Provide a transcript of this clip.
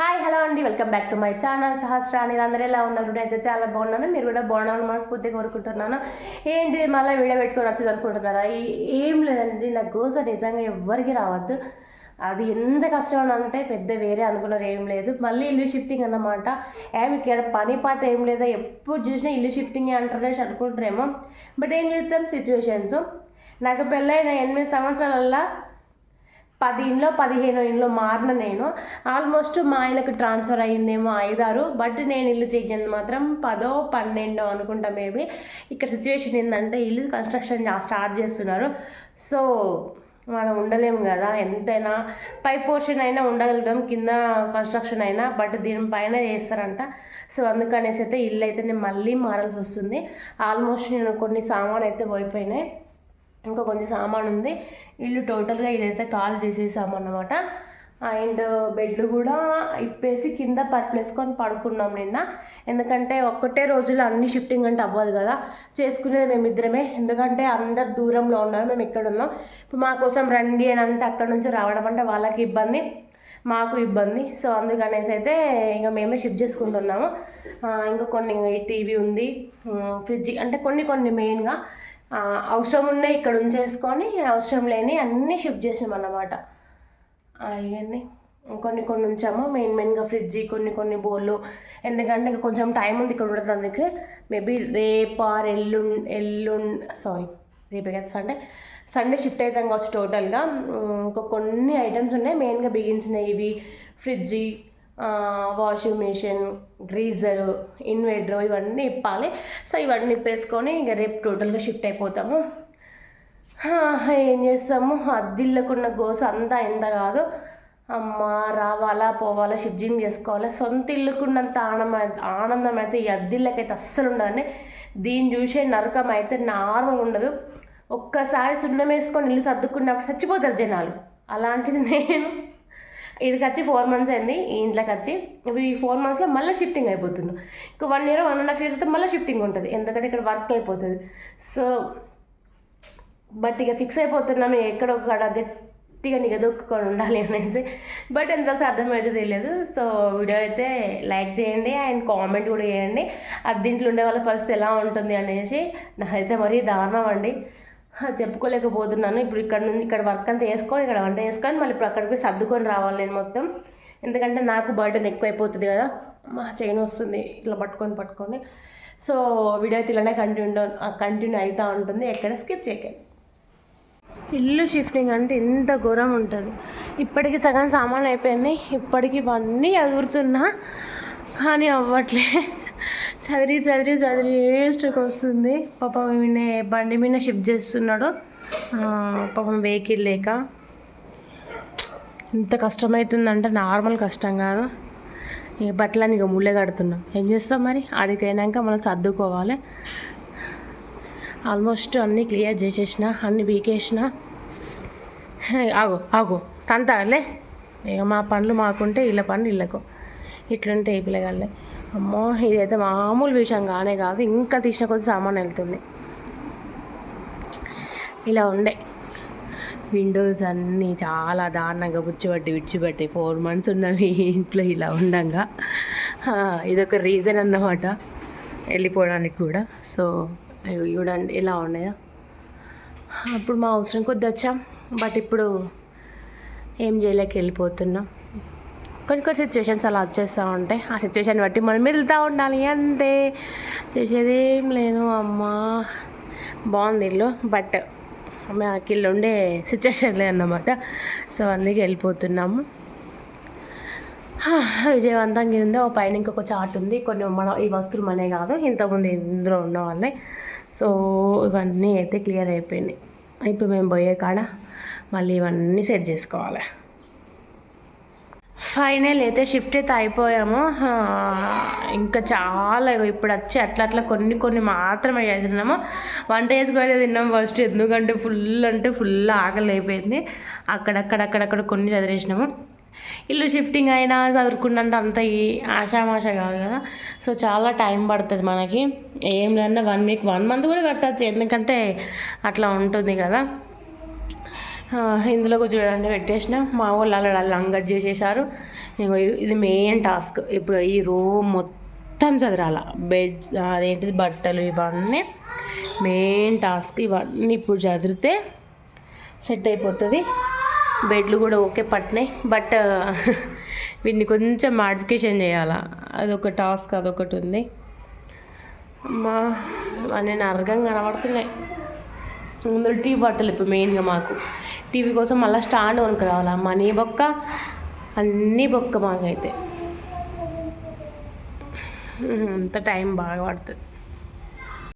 Hi hello అండి. Welcome back to my channel సహస్రాని అందరూ ఎలా ఉన్నారు? నేనైతే చాలా బాగున్నాను. మీరు కూడా బాగున్నాను మనస్ఫూర్తిగా కోరుకుంటున్నాను. ఏంటి మళ్ళీ వీడియో పెట్టుకొని వచ్చింది అనుకుంటున్నారా? ఏం లేదండి. నా గోస నిజంగా ఎవ్వరికి రావద్దు. అది ఎంత కష్టం అని అంటే పెద్ద వేరే అనుకున్నారు. ఏం లేదు. మళ్ళీ ఇల్లు షిఫ్టింగ్ అన్నమాట. ఏమి ఇక్కడ పని పాట ఏం లేదా? ఎప్పుడు చూసినా ఇల్లు షిఫ్టింగ్ అంటారనేసి అనుకుంటారేమో. బట్ ఏం చేద్దాం? సిచ్యువేషన్స్ నాకు పెళ్ళైన ఎనిమిది సంవత్సరాలల్లా పది ఇంట్లో పదిహేను ఇంట్లో మారిన నేను. ఆల్మోస్ట్ మా ఆయనకు ట్రాన్స్ఫర్ అయ్యిందేమో ఐదారు. బట్ నేను ఇల్లు చేయించింది మాత్రం పదో పన్నెండో అనుకుంటా మేబీ ఇక్కడ సిచ్యువేషన్ ఏంటంటే ఇల్లు కన్స్ట్రక్షన్ స్టార్ట్ చేస్తున్నారు. సో మనం ఉండలేము కదా. ఎంతైనా పై పోర్షన్ అయినా ఉండగలుగుతాం కింద కన్స్ట్రక్షన్ అయినా బట్ దీనిపైన చేస్తారంట. సో అందుకనేసి అయితే ఇల్లు అయితే నేను మళ్ళీ మారాల్సి వస్తుంది. ఆల్మోస్ట్ నేను కొన్ని సామాన్ అయితే పోయిపోయినాయి. ఇంకా కొంచెం సామాన్ ఉంది. ఇల్లు టోటల్గా ఇదైతే కాల్ చేసేసామన్నమాట అండ్ బెడ్లు కూడా ఇప్పేసి కింద పర్ప్లేసుకొని పడుకున్నాం నిన్న. ఎందుకంటే ఒక్కటే రోజులో అన్ని షిఫ్టింగ్ అంటే అవ్వదు కదా. చేసుకునేది మేమిద్దరమే. ఎందుకంటే అందరు దూరంలో ఉన్నారు మేము ఇక్కడ ఉన్నాం. ఇప్పుడు మా కోసం రండి అని అంటే అక్కడ నుంచి రావడం అంటే వాళ్ళకి ఇబ్బంది మాకు ఇబ్బంది. సో అందుకనేసి అయితే ఇంకా మేమే షిఫ్ట్ చేసుకుంటున్నాము. ఇంకా కొన్ని టీవీ ఉంది ఫ్రిడ్జ్ అంటే కొన్ని కొన్ని మెయిన్గా అవసరం ఉన్నాయి ఇక్కడ ఉంచేసుకొని అవసరం లేని అన్నీ షిఫ్ట్ చేసాం అన్నమాట. అయ్యింది కొన్ని కొన్ని ఉంచాము. మెయిన్ మెయిన్గా ఫ్రిడ్జ్ కొన్ని కొన్ని బోళ్ళు ఎందుకంటే ఇంకా కొంచెం టైం ఉంది ఇక్కడ ఉండదు అందుకే మేబీ రేపు ఆర్ ఎల్లుండ్ సారీ రేపే కదా సండే. సండే షిఫ్ట్ అవుతాం కావచ్చు టోటల్గా. ఇంకా కొన్ని ఐటమ్స్ ఉన్నాయి. మెయిన్గా బిగించినవి ఇవి fridge washing machine geyser inverter ఇవన్నీ ఇప్పాలి. సో ఇవన్నీ ఇప్పేసుకొని ఇంకా రేపు టోటల్గా షిఫ్ట్ అయిపోతాము. ఏం చేస్తాము? అద్దిళ్ళకున్న గోస అంతా ఎంత కాదు. అమ్మ రావాలా పోవాలా షిఫ్టింగ్ చేసుకోవాలి? సొంత ఇల్లుకున్నంత ఆనందం ఆనందం అయితే ఈ అద్దిళ్ళకైతే అస్సలు ఉండదండి. దీన్ని చూసే నరకం అయితే నార్మల్ ఉండదు. ఒక్కసారి సున్నం వేసుకొని ఇల్లు సర్దుకున్నప్పుడు చచ్చిపోతారు జనాలు. అలాంటిది నేను ఇక్కడికి వచ్చి ఫోర్ మంత్స్ అయింది ఈ ఇంట్లోకి వచ్చి ఇప్పుడు ఈ ఫోర్ మంత్స్లో మళ్ళీ షిఫ్టింగ్ అయిపోతుంది. ఇంకా one year one and half year అయితే మళ్ళీ షిఫ్టింగ్ ఉంటుంది. ఎందుకంటే ఇక్కడ వర్క్ అయిపోతుంది. సో బట్ ఇక ఫిక్స్ అయిపోతున్నాము ఎక్కడ ఒక గట్టిగా నిగదొక్కుని ఉండాలి అనేసి. బట్ ఎంతవరకు అర్థమైతే తెలియదు. సో వీడియో అయితే లైక్ చేయండి అండ్ కామెంట్ కూడా చేయండి. అది దీంట్లో ఉండే వాళ్ళ పరిస్థితి ఎలా ఉంటుంది అనేసి నాకైతే మరీ దారుణం అండి. చెప్పుకోలేకపోతున్నాను. ఇప్పుడు ఇక్కడ నుంచి ఇక్కడ వర్క్ అంతా వేసుకొని ఇక్కడ వంట వేసుకొని మళ్ళీ ఇప్పుడు అక్కడికి పోయి సర్దుకొని రావాలి నేను మొత్తం. ఎందుకంటే నాకు బర్డెన్ ఎక్కువైపోతుంది కదా. మా చైన్ వస్తుంది ఇట్లా పట్టుకొని పట్టుకొని. సో వీడియో అయితే ఇలానే కంటిన్యూ కంటిన్యూ అవుతూ ఉంటుంది. ఎక్కడ స్కిప్ చేయకండి ఇల్లు షిఫ్టింగ్ అంటే ఎంత ఘోరం ఉంటుంది. ఇప్పటికి సగం సామాన్ అయిపోయింది ఇప్పటికి ఇవన్నీ ఎగురుతున్నా కానీ అవ్వట్లే. చదివి చదివి చదివి వేస్ట్కి వస్తుంది పాపం ఈయన బండి మీద షిఫ్ట్ చేస్తున్నాడు. పాపం వెహికల్ లేక. ఎంత కష్టమవుతుందంటే నార్మల్ కష్టం కాదు. ఇక బట్టలని ఇక ముళ్ళే కడుతున్నాం. ఏం చేస్తాం మరి? ఆడికి మనం సర్దుకోవాలి. ఆల్మోస్ట్ అన్నీ క్లియర్ చేసేసిన అన్నీ బీకేసిన ఆగు ఆగు. తంతాలే. ఇక మా పనులు మాకుంటే ఇళ్ళ పనులు ఇళ్ళకు. ఇట్లుంటే ఈ పిల్లగాళ్ళే. అమ్మో ఇదైతే మామూలు విషయం కానే కాదు. ఇంకా తీసిన కొద్ది సామాన్ వెళ్తుంది. ఇలా ఉండే. విండోస్ అన్నీ చాలా దారుణంగా బుచ్చిబట్టి విడిచిపెట్టి ఫోర్ మంత్స్ ఉన్నవి ఇంట్లో ఇలా ఉండగా. ఇదొక రీజన్ అన్నమాట. వెళ్ళిపోవడానికి కూడా. సో అయ్యో చూడండి ఇలా ఉన్నాయా. అప్పుడు మా అవసరం కొద్ది వచ్చాం. బట్ ఇప్పుడు ఏం చేయలేక వెళ్ళిపోతున్నాం. కొన్ని కొన్ని సిచ్యువేషన్స్ అలా వచ్చేస్తూ ఉంటాయి ఆ సిచ్యువేషన్ బట్టి మనం వెళ్తూ ఉండాలి అంతే. చేసేది ఏం లేదు అమ్మా. బాగుంది ఇల్లు బట్ మాకు ఇల్లు ఉండే సిచ్యువేషన్ లేదన్నమాట సో అందుకే వెళ్ళిపోతున్నాము. విజయవంతంగా ఉంది. ఒక పైన ఇంకొక చాట్ ఉంది. కొన్ని మన ఈ వస్తువులు మనే కాదు. ఇంతకుముందు ఇందులో ఉన్న వాళ్ళే. సో ఇవన్నీ అయితే క్లియర్ అయిపోయినాయి. ఇప్పుడు మేము పోయే కాడ మళ్ళీ ఇవన్నీ సెట్ చేసుకోవాలి. ఫైనల్ అయితే షిఫ్ట్ అయితే అయిపోయాము. ఇంకా చాలా ఇప్పుడు వచ్చి అట్లా అట్లా కొన్ని కొన్ని మాత్రమే తిన్నాము. వంట చేసుకొని తిన్నాం ఫస్ట్ ఎందుకంటే ఫుల్ అంటే ఫుల్ ఆకలి అయిపోయింది. అక్కడక్కడ అక్కడక్కడ కొన్ని చదివేసినాము. ఇల్లు షిఫ్టింగ్ అయినా చదువుకున్నంత అంత ఈ ఆషామాష కాదు కదా. సో చాలా టైం పడుతుంది మనకి. ఏం లేదన్నా వన్ వీక్ వన్ మంత్ కూడా కట్టచ్చు. ఎందుకంటే అట్లా ఉంటుంది కదా. ఇందులో కొంచెం చూడండి పెట్టేసిన. మా వాళ్ళు అలా లంగట్ చేసేసారు ఇది మెయిన్ టాస్క్ ఇప్పుడు ఈ రూమ్ మొత్తం చదరాల. బెడ్ అదేంటిది బట్టలు ఇవన్నీ మెయిన్ టాస్క్ ఇవన్నీ ఇప్పుడు చదిరితే సెట్ అయిపోతుంది. బెడ్లు కూడా ఓకే పట్టినాయి. బట్ వీటిని కొంచెం మాడిఫికేషన్ చేయాలా? అదొక టాస్క్ అదొకటి ఉంది. అమ్మా నేను నరకంగా కనబడుతున్నాయి. ముందు టీ బట్టలు ఇప్పుడు మెయిన్గా మాకు. టీవీ కోసం మళ్ళీ స్టాండ్ కొనుక్కు రావాలి? మనీ బొక్క అన్నీ బొక్క మాకైతే. అంత టైం బాగా పడుతుంది.